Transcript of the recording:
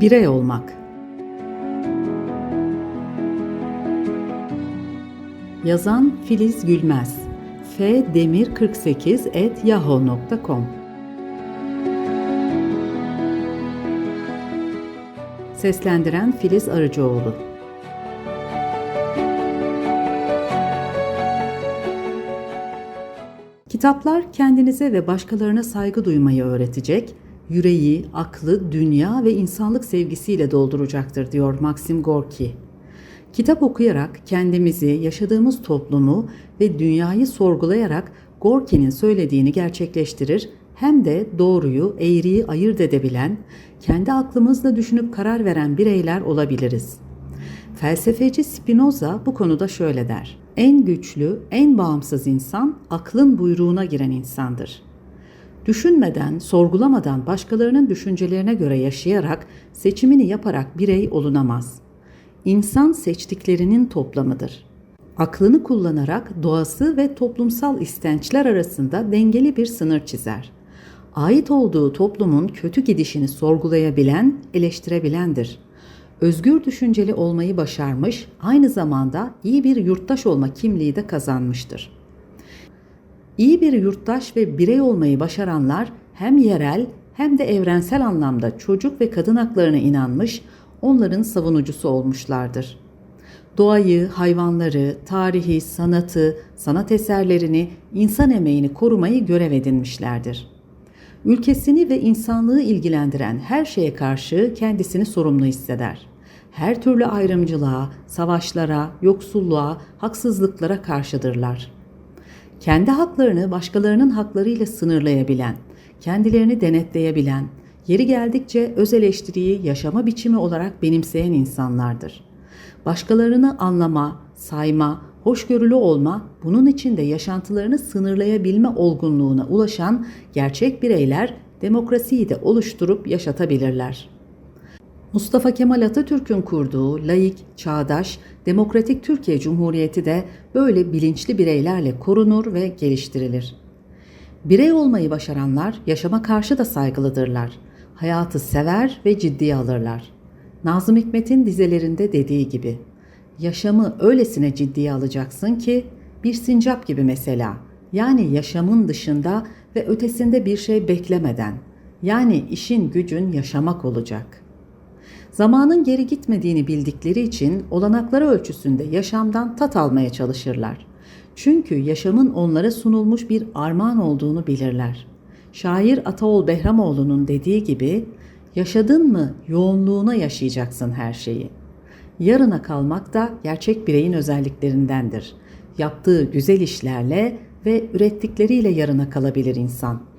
Birey olmak. Yazan Filiz Gülmez. F Demir 48 et yahoo.com Seslendiren Filiz Arıcıoğlu. Kitaplar kendinize ve başkalarına saygı duymayı öğretecek, yüreği, aklı, dünya ve insanlık sevgisiyle dolduracaktır diyor Maxim Gorki. Kitap okuyarak kendimizi, yaşadığımız toplumu ve dünyayı sorgulayarak Gorki'nin söylediğini gerçekleştirir hem de doğruyu, eğriyi ayırt edebilen, kendi aklımızla düşünüp karar veren bireyler olabiliriz. Felsefeci Spinoza bu konuda şöyle der. En güçlü, en bağımsız insan aklın buyruğuna giren insandır. Düşünmeden, sorgulamadan başkalarının düşüncelerine göre yaşayarak, seçimini yaparak birey olunamaz. İnsan seçtiklerinin toplamıdır. Aklını kullanarak doğası ve toplumsal istençler arasında dengeli bir sınır çizer. Ait olduğu toplumun kötü gidişini sorgulayabilen, eleştirebilendir özgür düşünceli olmayı başarmış, aynı zamanda iyi bir yurttaş olma kimliği de kazanmıştır. İyi bir yurttaş ve birey olmayı başaranlar hem yerel hem de evrensel anlamda çocuk ve kadın haklarına inanmış, onların savunucusu olmuşlardır. Doğayı, hayvanları, tarihi, sanatı, sanat eserlerini, insan emeğini korumayı görev edinmişlerdir. Ülkesini ve insanlığı ilgilendiren her şeye karşı kendisini sorumlu hisseder. Her türlü ayrımcılığa, savaşlara, yoksulluğa, haksızlıklara karşıdırlar. Kendi haklarını başkalarının haklarıyla sınırlayabilen, kendilerini denetleyebilen, yeri geldikçe öz eleştiriyi yaşama biçimi olarak benimseyen insanlardır. Başkalarını anlama, sayma, hoşgörülü olma, bunun için de yaşantılarını sınırlayabilme olgunluğuna ulaşan gerçek bireyler demokrasiyi de oluşturup yaşatabilirler. Mustafa Kemal Atatürk'ün kurduğu laik, çağdaş, demokratik Türkiye Cumhuriyeti de böyle bilinçli bireylerle korunur ve geliştirilir. Birey olmayı başaranlar yaşama karşı da saygılıdırlar. Hayatı sever ve ciddiye alırlar. Nazım Hikmet'in dizelerinde dediği gibi yaşamı öylesine ciddiye alacaksın ki bir sincap gibi mesela. Yani yaşamın dışında ve ötesinde bir şey beklemeden. Yani işin gücün yaşamak olacak. Zamanın geri gitmediğini bildikleri için olanakları ölçüsünde yaşamdan tat almaya çalışırlar. Çünkü yaşamın onlara sunulmuş bir armağan olduğunu bilirler. Şair Ataol Behramoğlu'nun dediği gibi, yaşadın mı yoğunluğuna yaşayacaksın her şeyi. Yarına kalmak da gerçek bireyin özelliklerindendir. Yaptığı güzel işlerle ve ürettikleriyle yarına kalabilir insan.''